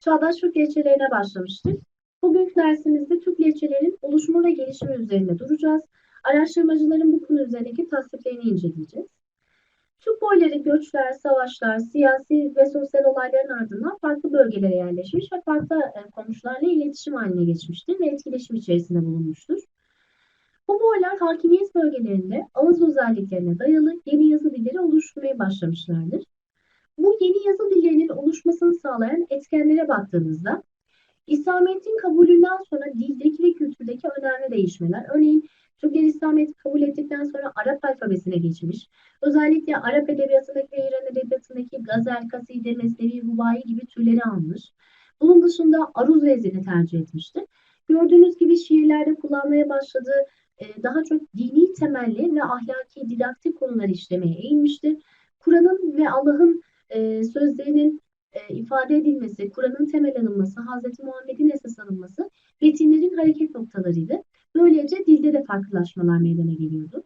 Çağdaş Türk lehçelerine başlamıştık. Bugünkü dersimizde Türk lehçelerinin oluşumu ve gelişimi üzerinde duracağız. Araştırmacıların bu konu üzerindeki tasniflerini inceleyeceğiz. Türk boyları göçler, savaşlar, siyasi ve sosyal olayların ardından farklı bölgelere yerleşmiş ve farklı e, komşularla iletişim haline geçmiştir ve etkileşim içerisinde bulunmuştur. Bu boylar hakimiyet bölgelerinde ağız özelliklerine dayalı yeni yazı dilleri oluşturmaya başlamışlardır. Bu yeni yazı dillerinin oluşmasını sağlayan etkenlere baktığımızda İslamiyet'in kabulünden sonra dildeki ve kültürdeki önemli değişmeler. Örneğin Türkler İslamiyet'i kabul ettikten sonra Arap alfabesine geçmiş. Özellikle Arap edebiyatındaki ve İran edebiyatındaki gazel, kaside, mesnevi, rubai gibi türleri almış. Bunun dışında aruz vezini tercih etmiştir. Gördüğünüz gibi şiirlerde kullanmaya başladığı e, daha çok dini temelli ve ahlaki didaktik konuları işlemeye eğilmiştir. Kur'an'ın ve Allah'ın e, sözlerinin e, ifade edilmesi, Kur'an'ın temel alınması, Hz. Muhammed'in esas alınması metinlerin hareket noktalarıydı. Böylece dilde de farklılaşmalar meydana geliyordu.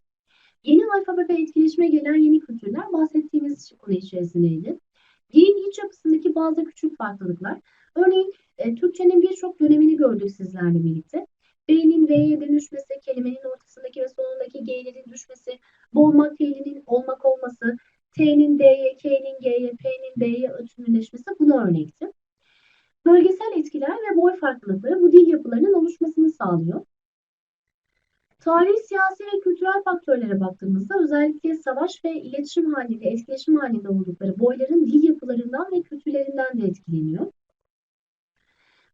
Yeni alfabe ve etkileşime gelen yeni kültürler bahsettiğimiz konu içerisindeydi. Dilin iç yapısındaki bazı küçük farklılıklar. Örneğin e, Türkçenin birçok dönemini gördük sizlerle birlikte. B'nin V'ye dönüşmesi, kelimenin ortasındaki ve sonundaki G'lerin düşmesi, boğmak fiilinin olmak olması, T'nin D'ye, K'nin G'ye, P'nin B'ye ötümlüleşmesi buna örnekti. Bölgesel etkiler ve boy farklılıkları bu dil yapılarının oluşmasını sağlıyor. Tarihi, siyasi ve kültürel faktörlere baktığımızda özellikle savaş ve iletişim halinde, etkileşim halinde oldukları boyların dil yapılarından ve kültürlerinden de etkileniyor.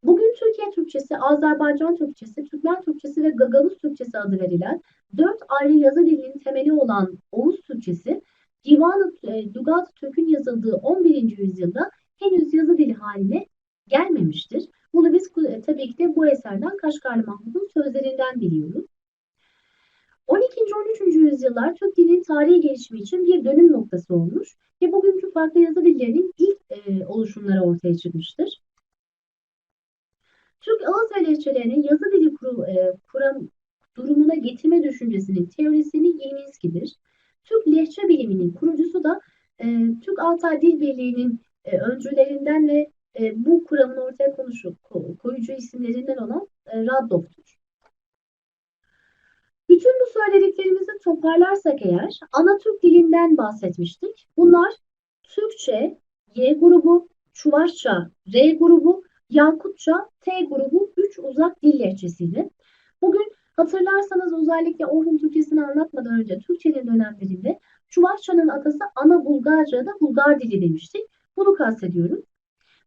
Bugün Türkiye Türkçesi, Azerbaycan Türkçesi, Türkmen Türkçesi ve Gagavuz Türkçesi adı verilen dört ayrı yazı dilinin temeli olan Oğuz Türkçesi, Divan-ı e, Dugat Türk'ün yazıldığı 11. yüzyılda henüz yazı dili haline gelmemiştir. Bunu biz e, tabii ki de bu eserden Kaşgarlı Mahmud'un sözlerinden biliyoruz. 12. 13. yüzyıllar Türk dilinin tarihi gelişimi için bir dönüm noktası olmuş ve bugünkü farklı yazı dillerinin ilk e, oluşumları ortaya çıkmıştır. Türk ağız ve lehçelerinin yazı dili kuru, e, kuram, durumuna getirme düşüncesinin teorisini Yeniski'dir. Türk lehçe biliminin kurucusu da e, Türk Altay Dil Birliği'nin e, öncülerinden ve e, bu kuramın ortaya konuşu, koyucu isimlerinden olan e, Radloff'tur. Bütün bu söylediklerimizi toparlarsak eğer ana Türk dilinden bahsetmiştik. Bunlar Türkçe, Y grubu, Çuvaşça, R grubu, Yakutça, T grubu 3 uzak dil lehçesiydi. Bugün hatırlarsanız özellikle Orhun Türkçesini anlatmadan önce Türkçenin dönemlerinde Çuvaşça'nın atası ana Bulgarca'da Bulgar dili demiştik. Bunu kastediyorum.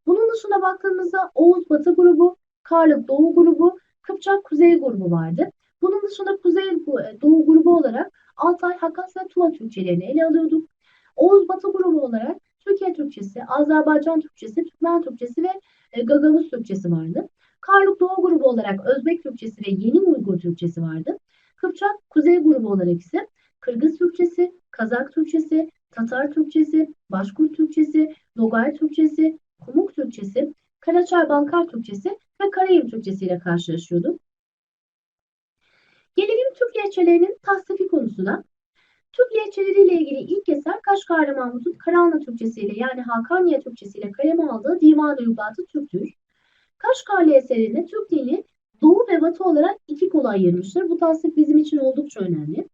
Bunun dışında baktığımızda Oğuz Batı grubu, Karlık Doğu grubu, Kıpçak Kuzey grubu vardı. Bunun dışında Kuzey Doğu grubu olarak Altay, Hakas ve Tuva Türkçelerini ele alıyorduk. Oğuz Batı grubu olarak Türkiye Türkçesi, Azerbaycan Türkçesi, Türkmen Türkçesi ve e, Gagavuz Türkçesi vardı. Karluk Doğu grubu olarak Özbek Türkçesi ve Yeni Uygur Türkçesi vardı. Kıpçak Kuzey grubu olarak ise Kırgız Türkçesi, Kazak Türkçesi, Tatar Türkçesi, Başkurt Türkçesi, Nogay Türkçesi, Kumuk Türkçesi, Karaçay Balkar Türkçesi ve Karayip Türkçesi ile karşılaşıyorduk. Gelelim Türk lehçelerinin tasnifi konusuna. Türk lehçeleriyle ilgili ilk eser Kaşgarlı Mahmut'un Karanlı Türkçesiyle yani Hakaniye Türkçesiyle kaleme aldığı Divan-ı Lügatı Türk'tür. Kaşgarlı eserinde Türk dili Doğu ve Batı olarak iki kola ayırmıştır. Bu tasnif bizim için oldukça önemli.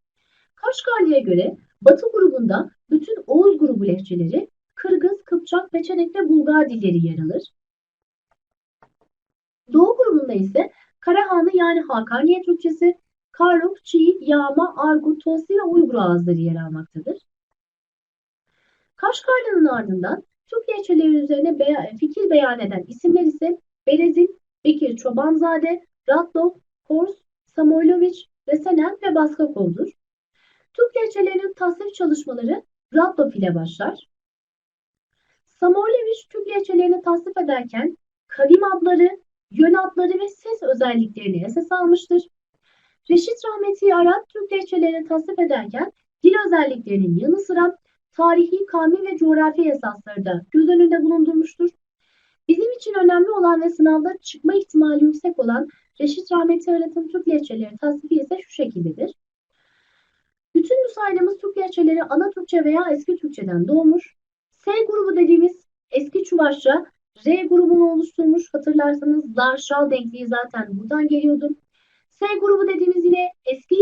Kaşgarlı'ya göre Batı grubunda bütün Oğuz grubu lehçeleri, Kırgız, Kıpçak, Peçenek ve Bulgar dilleri yer alır. Doğu grubunda ise Karahanlı yani Hakaniye Türkçesi, Karluk, Çiğ, Yağma, Argut, Tosi ve Uygur ağızları yer almaktadır. Kaşgarlı'nın ardından Türk lehçeleri üzerine be fikir beyan eden isimler ise Berezin, Bekir Çobanzade, Ratlov, Kors, Samoyloviç, Resenen ve Baskakov'dur. Türk lehçelerinin tasnif çalışmaları Ratlov ile başlar. Samoyloviç Türk lehçelerini tasnif ederken kavim adları, yön adları ve ses özelliklerini esas almıştır. Reşit Rahmeti Arat Türk lehçelerini tasnif ederken dil özelliklerinin yanı sıra tarihi, kavmi ve coğrafi esasları da göz önünde bulundurmuştur. Bizim için önemli olan ve sınavda çıkma ihtimali yüksek olan Reşit Rahmeti Arat'ın Türk lehçeleri tasnifi ise şu şekildedir. Bütün saydığımız Türk lehçeleri ana Türkçe veya eski Türkçeden doğmuş. S grubu dediğimiz eski Çuvaşça, R grubunu oluşturmuş. Hatırlarsanız zarşal denkliği zaten buradan geliyordu. S grubu dediğimiz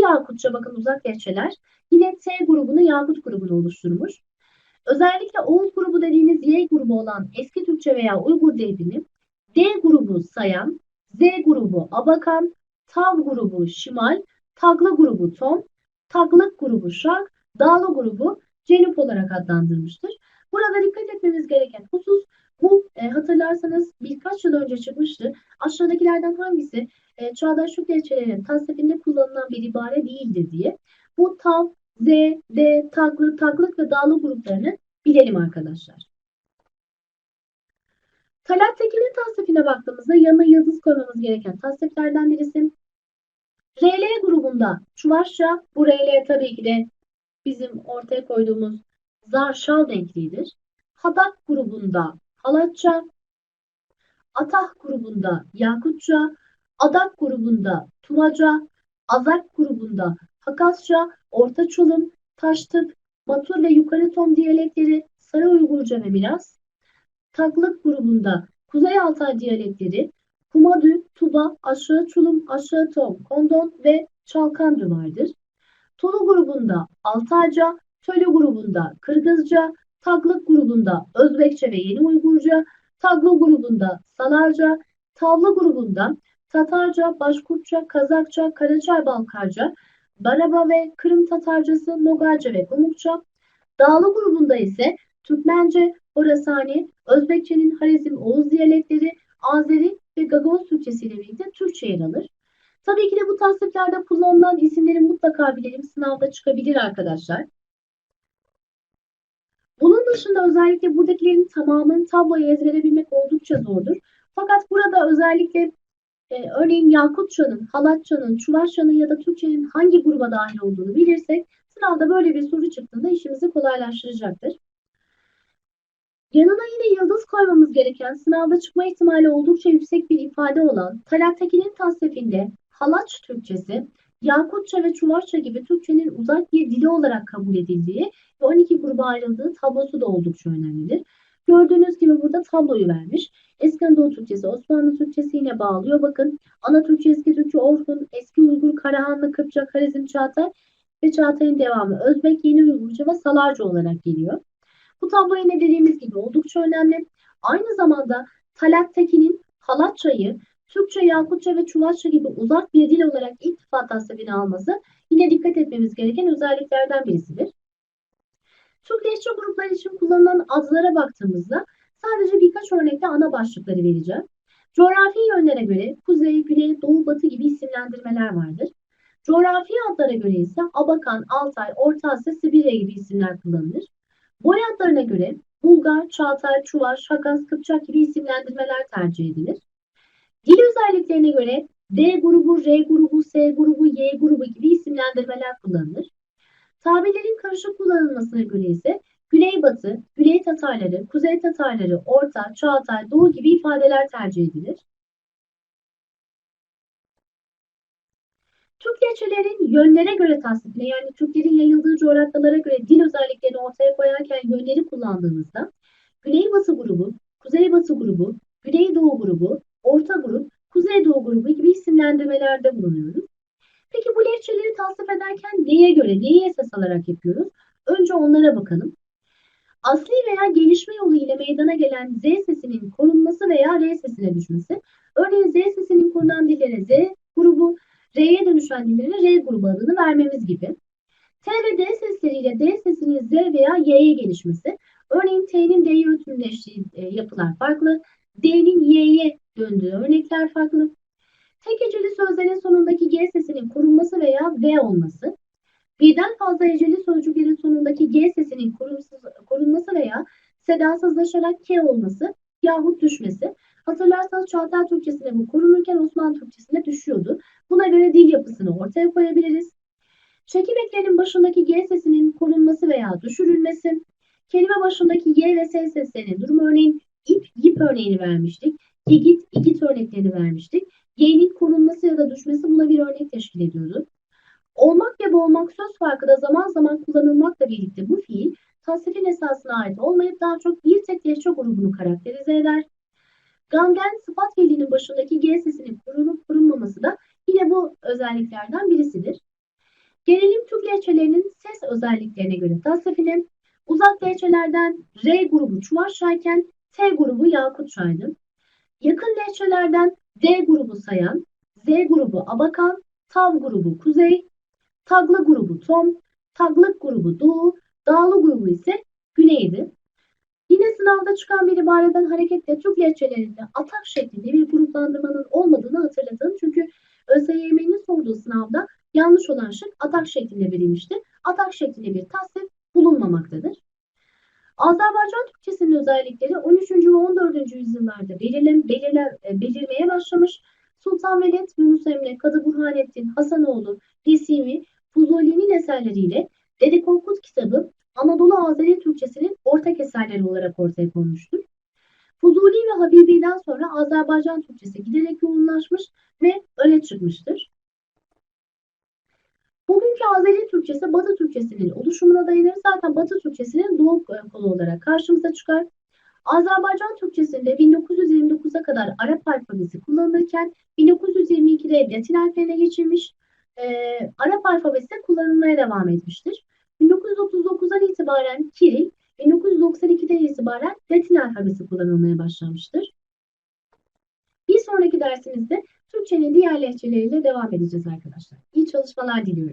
Yakutça bakın uzak lehçeler. Yine T grubunu Yakut grubunu oluşturmuş. Özellikle Oğuz grubu dediğimiz Y grubu olan eski Türkçe veya Uygur dilini D grubu sayan, Z grubu abakan, Tav grubu şimal, Taglı grubu tom, Taglık grubu şark, Dağlı grubu cenup olarak adlandırmıştır. Burada dikkat etmemiz gereken husus bu e, hatırlarsanız birkaç yıl önce çıkmıştı. Aşağıdakilerden hangisi e, çağdaş Türk lehçelerinin tasnifinde kullanılan bir ibare değildir diye. Bu tav, z, d, taglı, taglık ve dağlı gruplarını bilelim arkadaşlar. Talat Tekin'in tasnifine baktığımızda yanına yıldız koymamız gereken tasniflerden birisi. RL grubunda Çuvaşça, bu RL tabii ki de bizim ortaya koyduğumuz zarşal denkliğidir. Hadak grubunda Halatça, Atah grubunda Yakutça, Adak grubunda Tuvaca, Azak grubunda Hakasça, Orta Çulum, Taştık, Batur ve Yukarı Tom diyalekleri, Sarı Uygurca ve Miras, Taklık grubunda Kuzey Altay diyalekleri, Kumadü, Tuba, Aşağı Çulum, Aşağı Tom, Kondon ve Çalkandı vardır. Tolu grubunda Altayca, Tölü grubunda Kırgızca, Taklık grubunda Özbekçe ve Yeni Uygurca, Taglı grubunda Salarca, Tavlı grubunda Tatarca, Başkurtça, Kazakça, Karaçay Balkarca, Baraba ve Kırım Tatarcası, Nogarca ve Gumukça. Dağlı grubunda ise Türkmence, Horasani, Özbekçenin Harizm Oğuz diyalekleri, Azeri ve Gagavuz Türkçesi ile birlikte Türkçe yer alır. Tabii ki de bu tasniflerde kullanılan isimleri mutlaka bilelim. Sınavda çıkabilir arkadaşlar. Bunun dışında özellikle buradakilerin tamamını tabloya ezbere bilmek oldukça zordur. Fakat burada özellikle e, örneğin Yakutça'nın, Halatça'nın, Çuvaşça'nın ya da Türkçenin hangi gruba dahil olduğunu bilirsek sınavda böyle bir soru çıktığında işimizi kolaylaştıracaktır. Yanına yine yıldız koymamız gereken sınavda çıkma ihtimali oldukça yüksek bir ifade olan Talat Tekin'in tasnifinde Halaç Türkçesi, Yakutça ve Çuvaşça gibi Türkçenin uzak bir dili olarak kabul edildiği ve 12 gruba ayrıldığı tablosu da oldukça önemlidir. Gördüğünüz gibi burada tabloyu vermiş. Eski Anadolu Türkçesi, Osmanlı Türkçesi yine bağlıyor. Bakın ana Türkçe, eski Türkçe, Orhun, eski Uygur, Karahanlı, Kıpçak, Harizm, Çağatay ve Çağatay'ın devamı Özbek, Yeni Uygurca ve Salarca olarak geliyor. Bu tablo yine dediğimiz gibi oldukça önemli. Aynı zamanda Talat Tekin'in Halatça'yı Türkçe, Yakutça ve Çuvaşça gibi uzak bir dil olarak ilk defa tasnifini alması yine dikkat etmemiz gereken özelliklerden birisidir. Türk lehçe grupları için kullanılan adlara baktığımızda sadece birkaç örnekte ana başlıkları vereceğim. Coğrafi yönlere göre kuzey, güney, doğu, batı gibi isimlendirmeler vardır. Coğrafi adlara göre ise Abakan, Altay, Orta Asya, Sibirya gibi isimler kullanılır. Boy adlarına göre Bulgar, Çağatay, Çuvaş, Hakas, Kıpçak gibi isimlendirmeler tercih edilir. Dil özelliklerine göre D grubu, R grubu, S grubu, Y grubu gibi isimlendirmeler kullanılır. Tabirlerin karışık kullanılmasına göre ise Güneybatı, Güney Tatarları, Kuzey Tatarları, Orta, Çağatay, Doğu gibi ifadeler tercih edilir. Türk lehçelerin yönlere göre tasnifine yani Türklerin yayıldığı coğrafyalara göre dil özelliklerini ortaya koyarken yönleri kullandığımızda Güneybatı grubu, Kuzeybatı grubu, Güneydoğu grubu, Orta grup, Kuzeydoğu grubu gibi isimlendirmelerde bulunuyoruz. Peki bu lehçeleri tasnif ederken neye göre, neyi esas alarak yapıyoruz? Önce onlara bakalım. Asli veya gelişme yolu ile meydana gelen Z sesinin korunması veya R sesine düşmesi. Örneğin Z sesinin korunan dillere Z grubu, R'ye dönüşen dillere R grubu adını vermemiz gibi. T ve D sesleriyle D sesinin Z veya Y'ye gelişmesi. Örneğin T'nin D'ye ötümleştiği e, yapılar farklı. D'nin Y'ye döndüğü örnekler farklı. Tek heceli sözlerin sonundaki G sesinin korunması veya V olması. Birden fazla heceli sözcüklerin sonundaki G sesinin korunması veya sedasızlaşarak K olması yahut düşmesi. Hatırlarsanız Çağatay Türkçesinde bu korunurken Osmanlı Türkçesinde düşüyordu. Buna göre dil yapısını ortaya koyabiliriz. Çekim eklerinin başındaki G sesinin korunması veya düşürülmesi. Kelime başındaki Y ve S seslerinin durumu örneğin ip, yip örneğini vermiştik. Gigit, igit örneklerini vermiştik. Y'nin korunması ya da düşmesi buna bir örnek teşkil ediyordu. Olmak ve boğulmak söz farkı da zaman zaman kullanılmakla birlikte bu fiil tasrifin esasına ait olmayıp daha çok bir tek lehçe grubunu karakterize eder. Gangen sıfat fiilinin başındaki G sesinin korunup korunmaması da yine bu özelliklerden birisidir. Gelelim Türk lehçelerinin ses özelliklerine göre tasnifine. Uzak lehçelerden R grubu Çuvaşçayken T grubu Yakutçaydı. Yakın lehçelerden D grubu Sayan, Z grubu Abakan, Tav grubu Kuzey, Taglı grubu Tom, Taglık grubu Doğu, Dağlı grubu ise Güney'di. Yine sınavda çıkan bir ibareden hareketle Türk lehçelerinde atak şeklinde bir gruplandırmanın olmadığını hatırlatın. Çünkü ÖSYM'nin sorduğu sınavda yanlış olan şık atak şeklinde verilmişti. Atak şeklinde bir tasnif bulunmamaktadır. Azerbaycan Türkçesinin özellikleri 13. ve 14. yüzyıllarda belirle, belirle, e, belirmeye başlamış. Sultan Veled, Yunus Emre, Kadı Burhanettin, Hasanoğlu, Nesimi, Fuzuli'nin eserleriyle Dede Korkut kitabı Anadolu Azeri Türkçesinin ortak eserleri olarak ortaya konmuştur. Fuzuli ve Habibi'den sonra Azerbaycan Türkçesi giderek yoğunlaşmış ve öne çıkmıştır. Bugünkü Azeri Türkçesi Batı Türkçesinin oluşumuna dayanır. Zaten Batı Türkçesinin doğu kolu olarak karşımıza çıkar. Azerbaycan Türkçesinde 1929'a kadar Arap alfabesi kullanılırken 1922'de Latin alfabesine geçilmiş. E, Arap alfabesi kullanılmaya devam etmiştir. 1939'dan itibaren Kiril, 1992'den itibaren Latin alfabesi kullanılmaya başlamıştır. Bir sonraki dersimizde Türkçenin diğer lehçeleriyle devam edeceğiz arkadaşlar. İyi çalışmalar diliyorum.